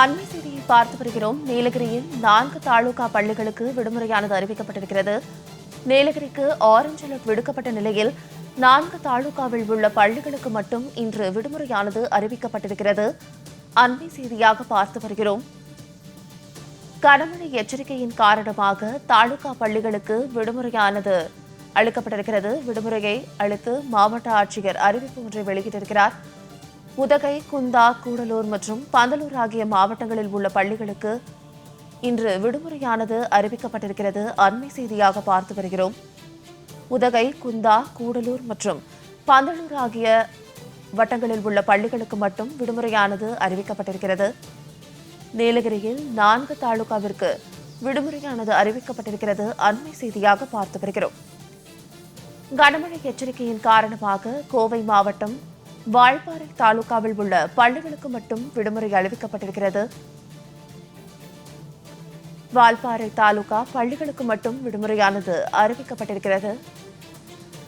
அண்மை செய்தியை பார்த்து வருகிறோம். நீலகிரியில் நான்கு தாலுகா பள்ளிகளுக்கு விடுமுறையானது அறிவிக்கப்பட்டிருக்கிறது. நீலகிரிக்கு ஆரஞ்சு அலர்ட் விடுக்கப்பட்ட நிலையில் நான்கு தாலுகாவில் உள்ள பள்ளிகளுக்கு மட்டும் இன்று விடுமுறையானது அறிவிக்கப்பட்டிருக்கிறது. அண்மை செய்தியாக பார்த்து வருகிறோம். கனமழை எச்சரிக்கையின் காரணமாக தாலுகா பள்ளிகளுக்கு விடுமுறையானது அளிக்கப்பட்டிருக்கிறது. விடுமுறையை அளித்து மாவட்ட ஆட்சியர் அறிவிப்பு ஒன்றை வெளியிட்டிருக்கிறார். உதகை குந்தா கூடலூர் மற்றும் பந்தலூர் ஆகிய மாவட்டங்களில் உள்ள பள்ளிகளுக்கு இன்று விடுமுறையானது அறிவிக்கப்பட்டிருக்கிறது. அண்மை செய்தியாக பார்த்து வருகிறோம். உதகை குந்தா கூடலூர் மற்றும் பந்தலூர் ஆகிய வட்டங்களில் உள்ள பள்ளிகளுக்கு மட்டும் விடுமுறையானது அறிவிக்கப்பட்டிருக்கிறது. நீலகிரியில் நான்கு தாலுகாவிற்கு விடுமுறையானது அறிவிக்கப்பட்டிருக்கிறது. அண்மை செய்தியாக பார்த்து வருகிறோம். கனமழை எச்சரிக்கையின் காரணமாக கோவை மாவட்டம் வால்பாறை தாலுகாவில் உள்ள பள்ளிகளுக்கு மட்டும் விடுமுறை அறிவிக்கப்பட்டிருக்கிறது. வால்பாறை தாலுகா பள்ளிகளுக்கு மட்டும் விடுமுறையானது அறிவிக்கப்பட்டிருக்கிறது.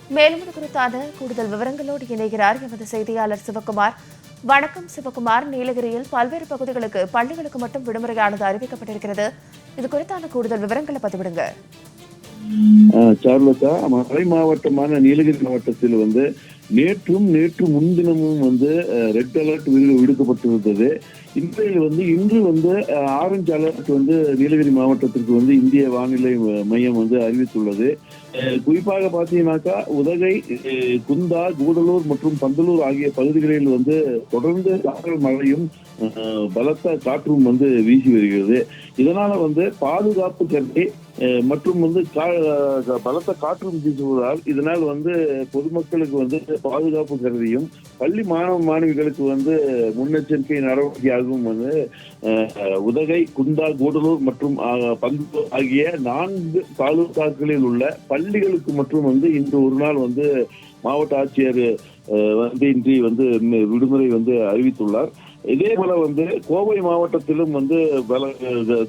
மேலும் இது குறித்தான கூடுதல் விவரங்களோடு இணைகிறார் எமது செய்தியாளர் சிவகுமார். வணக்கம் சிவகுமார். நீலகிரியில் பல்வேறு பகுதிகளுக்கு பள்ளிகளுக்கு மட்டும் விடுமுறையானது அறிவிக்கப்பட்டிருக்கிறது. இது குறித்தான கூடுதல் விவரங்களை பதிவிடுங்க சார்லதா மறை மாவட்டமான நீலகிரி மாவட்டத்தில் வந்து நேற்றும் நேற்று முன்தினமும் வந்து ரெட் அலர்ட் விடுக்கப்பட்டிருந்தது. இன்றைய வந்து இன்று வந்து ஆரஞ்சு அலர்ட் வந்து நீலகிரி மாவட்டத்திற்கு வந்து இந்திய வானிலை மையம் வந்து அறிவித்துள்ளது. குறிப்பாக பார்த்தீங்கன்னாக்கா உதகை குந்தா கூடலூர் மற்றும் பந்தலூர் ஆகிய பகுதிகளில் வந்து தொடர்ந்து சாரல் மழையும் பலத்த காற்றும் வந்து வீசி வருகிறது. இதனால வந்து பாதுகாப்பு கருதி மற்றும் வந்து கா- பலத்த காற்றும் வீசுவதால் இதனால் வந்து பொதுமக்களுக்கு வந்து பாதுகாப்பு கருதியும் பள்ளி மாணவ மாணவிகளுக்கு வந்து முன்னெச்சரிக்கை நடவடிக்கையாகவும் வந்து உதகை குந்தா கூடலூர் மற்றும் பங்கு ஆகிய நான்கு தாலுகாக்களில் உள்ள பள்ளிகளுக்கு மற்றும் வந்து இன்று ஒரு நாள் வந்து மாவட்ட ஆட்சியர் வந்து இன்றி வந்து விடுமுறை வந்து அறிவித்துள்ளார். இதே போல வந்து கோவை மாவட்டத்திலும் வந்து பல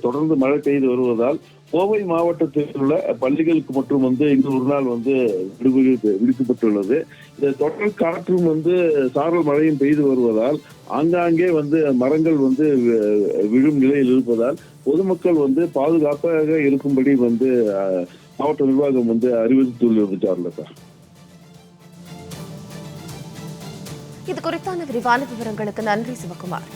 தொடர்ந்து மழை பெய்து வருவதால் கோவை மாவட்டத்தில் உள்ள பள்ளிகளுக்கு மட்டும் வந்து இன்று ஒரு நாள் வந்து விடுமுறை விடுக்கப்பட்டுள்ளது இந்த தொடர் காற்றும் வந்து சாரல் மழையும் பெய்து வருவதால் ஆங்காங்கே வந்து மரங்கள் வந்து விழும் நிலையில் இருப்பதால் பொதுமக்கள் வந்து பாதுகாப்பாக இருக்கும்படி வந்து மாவட்ட நிர்வாகம் வந்து அறிவித்துள்ளது சார் இது குறித்தான விரிவான விவரங்களுக்கு நன்றி சிவகுமார்.